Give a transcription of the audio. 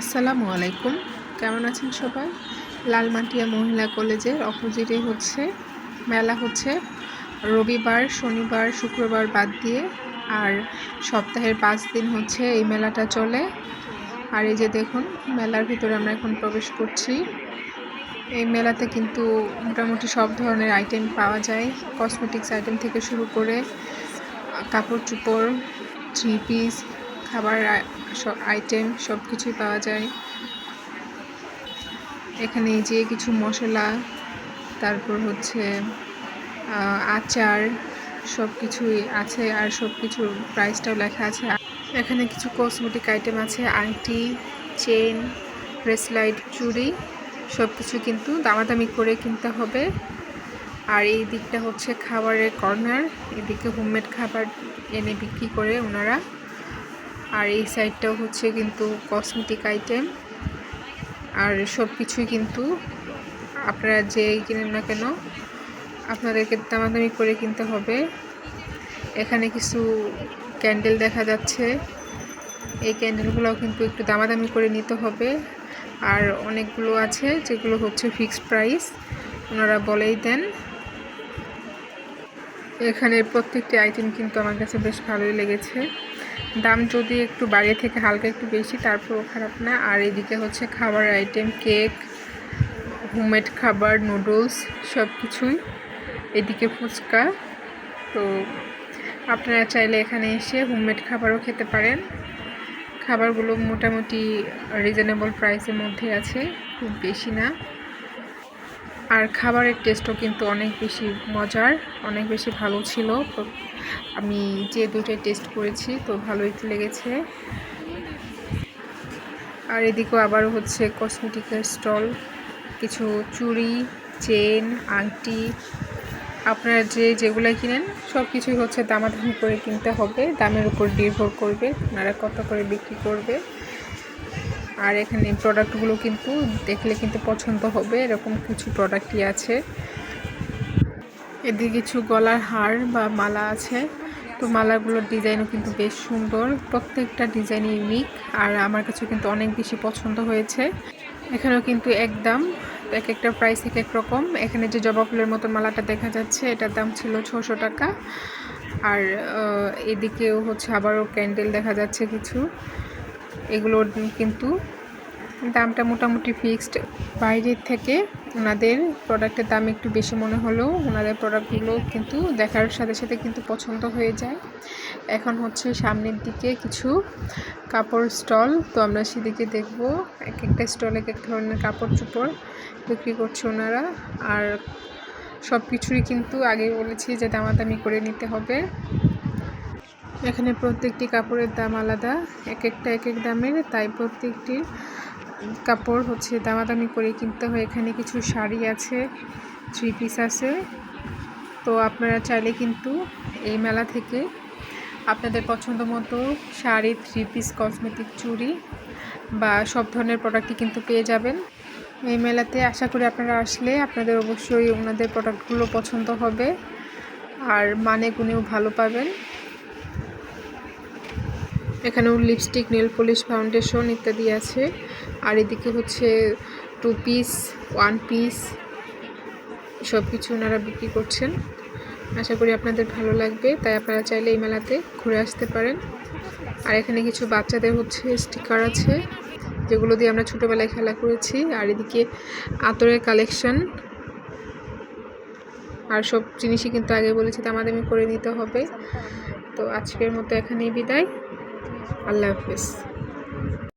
আসসালামু আলাইকুম। কেমন আছেন সবাই? লালমাটিয়া মহিলা কলেজের অপোজিটে হচ্ছে, মেলা হচ্ছে। রবিবার, শনিবার, শুক্রবার বাদ দিয়ে আর সপ্তাহের পাঁচ দিন হচ্ছে এই মেলাটা চলে। আর এই যে দেখুন, মেলার ভিতরে আমরা এখন প্রবেশ করছি। এই মেলাতে কিন্তু মোটামুটি সব ধরনের আইটেম পাওয়া যায়। কসমেটিক্স আইটেম থেকে শুরু করে, কাপড় চোপড় থ্রি পিস খাবার আইটেম সব কিছুই পাওয়া যায়। এখানে যে কিছু মশলা, তারপর হচ্ছে আচার সব কিছুই আছে আর সব কিছুর প্রাইসটাও লেখা আছে। এখানে কিছু কসমেটিক আইটেম আছে, আংটি চেন ব্রেসলাইট চুড়ি সব কিছু কিন্তু দামাদামি করে কিনতে হবে। আর এই দিকটা হচ্ছে খাবারের কর্নার এদিকে হোমমেড খাবার এনে বিক্রি করে ওনারা। আর এই সাইডটাও হচ্ছে কিন্তু কসমেটিক আইটেম আর সব কিছুই কিন্তু আপনারা যে কিনেন না কেন, আপনাদেরকে দামাদামি করে কিনতে হবে। এখানে কিছু ক্যান্ডেল দেখা যাচ্ছে। এই ক্যান্ডেলগুলোও কিন্তু একটু দামাদামি করে নিতে হবে। আর অনেকগুলো আছে যেগুলো হচ্ছে ফিক্সড প্রাইস ওনারা বলেই দেন। এখানে প্রত্যেকটি আইটেম কিন্তু আমার কাছে বেশ ভালোই লেগেছে। দাম যদি একটু বাইরে থেকে হালকা একটু বেশি তারপরও খারাপ না আর এদিকে হচ্ছে খাবার আইটেম কেক হোমমেড খাবার নুডলস সব কিছুই এদিকে ফুচকা। তো আপনারা চাইলে এখানে এসে হোমমেড খাবারও খেতে পারেন। খাবারগুলো মোটামুটি রিজনেবল প্রাইসের মধ্যে আছে, খুব বেশি না। আর খাবারের টেস্টও কিন্তু অনেক বেশি মজার, অনেক বেশি ভালো ছিল। তো আমি যে দুটোই টেস্ট করেছি, তো ভালোই লেগেছে। আর এদিকেও আবারও হচ্ছে কসমেটিকের স্টল কিছু চুড়ি চেন আংটি, আপনারা যে যেগুলো কিনেন সব কিছুই হচ্ছে দামাদামি করে কিনতে হবে। দামের উপর নির্ভর করবে, আপনারা কত করে বিক্রি করবে। আর এখানে প্রোডাক্টগুলো কিন্তু দেখলে কিন্তু পছন্দ হবে, এরকম কিছু প্রোডাক্টই আছে। এদিকে কিছু গলার হার বা মালা আছে, তো মালাগুলোর ডিজাইনও কিন্তু বেশ সুন্দর, প্রত্যেকটা ডিজাইন ইউনিক আর আমার কাছে কিন্তু অনেক বেশি পছন্দ হয়েছে। এখানেও কিন্তু একদম, এক একটা প্রাইস এক এক রকম। এখানে যে জবা ফুলের মতো মালাটা দেখা যাচ্ছে, এটার দাম ছিল ছশো টাকা। আর এদিকেও হচ্ছে আবারও ক্যান্ডেল দেখা যাচ্ছে কিছু। এগুলোর কিন্তু দামটা মোটামুটি ফিক্সড বাইরের থেকে ওনাদের প্রোডাক্টের দাম একটু বেশি মনে হলেও ওনাদের প্রোডাক্টগুলো কিন্তু দেখার সাথে সাথে কিন্তু পছন্দ হয়ে যায়। এখন হচ্ছে সামনের দিকে কিছু কাপড় স্টল তো আমরা সেদিকে দেখব। এক একটা স্টলে এক এক ধরনের কাপড় চোপড় বিক্রি করছে ওনারা। আর সব কিছুই কিন্তু আগে বলেছি যে দামাদামি করে নিতে হবে। এখানে প্রত্যেকটি কাপড়ের দাম আলাদা এক একটা এক এক দামের, তাই প্রত্যেকটি কাপড় হচ্ছে দামাদামি করে কিনতে হয়। এখানে কিছু শাড়ি আছে থ্রি পিস আছে। তো আপনারা চাইলে কিন্তু এই মেলা থেকে আপনাদের পছন্দ মতো শাড়ি থ্রি পিস কসমেটিক চুড়ি বা সব ধরনের প্রোডাক্টই কিন্তু পেয়ে যাবেন। এই মেলাতে আশা করি আপনারা আসলে আপনাদের অবশ্যই ওনাদের প্রোডাক্টগুলো পছন্দ হবে, আর মানে গুণেও ভালো পাবেন। এখানেও লিপস্টিক নেল পলিশ ফাউন্ডেশন ইত্যাদি আছে। আর এদিকে হচ্ছে টু পিস ওয়ান পিস সব কিছু ওনারা বিক্রি করছেন। আশা করি আপনাদের ভালো লাগবে, তাই আপনারা চাইলে এই মেলাতে ঘুরে আসতে পারেন। আর এখানে কিছু বাচ্চাদের হচ্ছে স্টিকার আছে, যেগুলো দিয়ে আমরা ছোটোবেলায় খেলা করেছি। আর এদিকে আতরের কালেকশন আর সব জিনিসই কিন্তু আগে বলেছি দামাদামি করে নিতে হবে। তো আজকের মতো এখানেই বিদায়। আল্লাহ হাফিজ